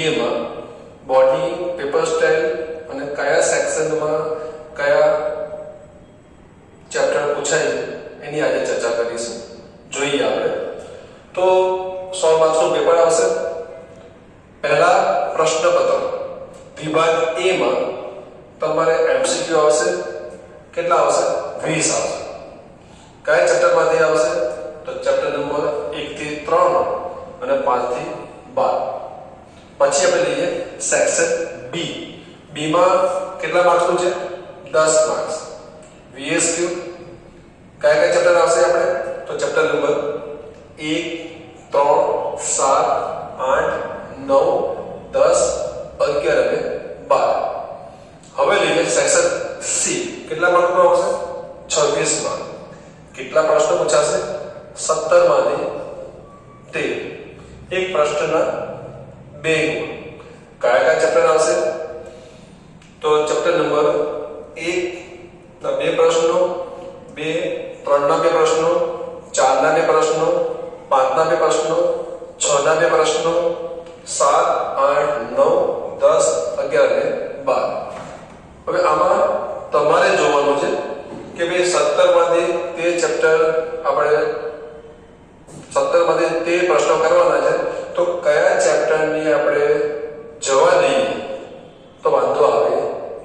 બીએમાં body paper style અને કયા સેક્શનમાં કયા ચેપ્ટર પૂછાય એની આજે ચર્ચા કરીશું. જોઈએ આપણે. તો સો માર્ક્સનું પેપર આવશે. પહેલા પ્રશ્નપત્ર વિભાગ એ માં તમારે એમસીક્યુ આવશે. કેટલા આવશે? વીસ આવશે. કયા ચેપ્ટરમાંથી આવશે? તો ચેપ્ટર નંબર 1 થી 3 અને 5 થી 12 પછી આપણે લઈએ સેક્શન બી બી માં કેટલા માર્ક્સનું છે? 10 માર્ક્સ વીએસક્યુ કયા કયા ચેપ્ટર આવશે આપણે? તો ચેપ્ટર નંબર 1 3 7 8 9 10 11 અને 12 હવે લઈએ સેક્શન સી કેટલા માર્કનો આવશે? 26 માર્ક કેટલા પ્રશ્નો પૂછાશે? 17 માંથી 13 એક પ્રશ્નના બે ગુણ કયા કયા ચેપ્ટર આવશે. તો ચેપ્ટર નંબર એક ના બે પ્રશ્નો, બે, ત્રણના બે પ્રશ્નો, ચારના બે પ્રશ્નો, પાંચના બે પ્રશ્નો, છના બે પ્રશ્નો, સાત, આઠ, નવ, દસ, અગિયાર અને બાર. હવે આમાં તમારે જોવાનું છે કે ભાઈ સત્તરમાંથી તે ચેપ્ટર આપણે સત્તરમાંથી તે પ્રશ્નો કરવાના છે. તો કયા ચેપ્ટરની આપણે જવા દઈએ? તો વાંધો આવે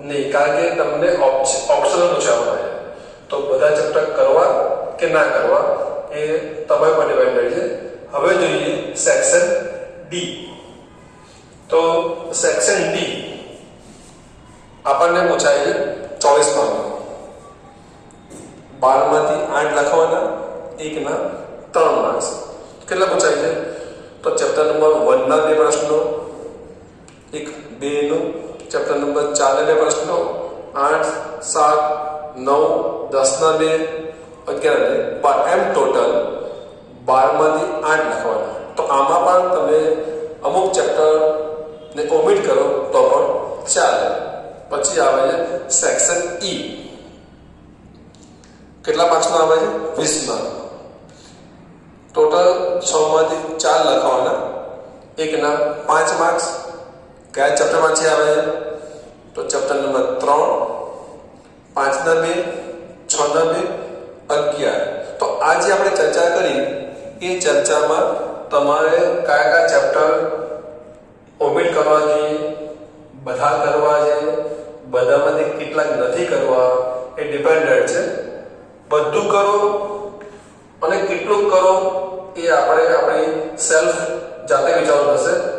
નહીં, કારણ કે તમને ઓપ્શનલ પૂછાવાના આવે તો બધા ચેપ્ટર કરવા કે ના કરવા એ તમારા પર ડિપેન્ડેડ છે. હવે જોઈએ સેક્શન ડી તો સેક્શન ડી આપણને પૂછાય છે ચોવીસ માર્ક બારમાંથી આઠ લખવાના, એકના ત્રણ માર્ક્સ. કેટલા પૂછાય છે? તો ચેપ્ટર નંબર વનના બે પ્રશ્નો, એક બે નો ચેપ્ટર નંબર ચાર બે પ્રશ્નો, આઠ, સાત, નવ દસના બે, અગિયાર અને બાર. એમ ટોટલ બારમાંથી આઠ લખવાના. તો આમાં પણ તમે અમુક ચેપ્ટર ને ઓમિટ કરો તો પણ ચાલે. પછી આવે છે સેક્શન ઈ કેટલા માર્ક્સનો આવે છે? વીસ માર્ક ટોટલ છ માંથી ચાર લખવાના. એકના પાંચ માર્ક્સ કયા ચેપ્ટરમાંથી આવે છે? તો ચેપ્ટર નંબર ત્રણ, પાંચના બે, છના બે, અગિયાર. તો આ જે આપણે ચર્ચા કરી એ ચર્ચામાં તમારે કયા કયા ચેપ્ટર ઓમિટ કરવા જોઈએ, બધા કરવા છે, બધામાંથી કેટલાક નથી કરવા, એ ડિપેન્ડન્ટ છે. બધું કરો અને કેટલું કરો એ આપણે આપણી સેલ્ફ જાતે વિચારવું યુ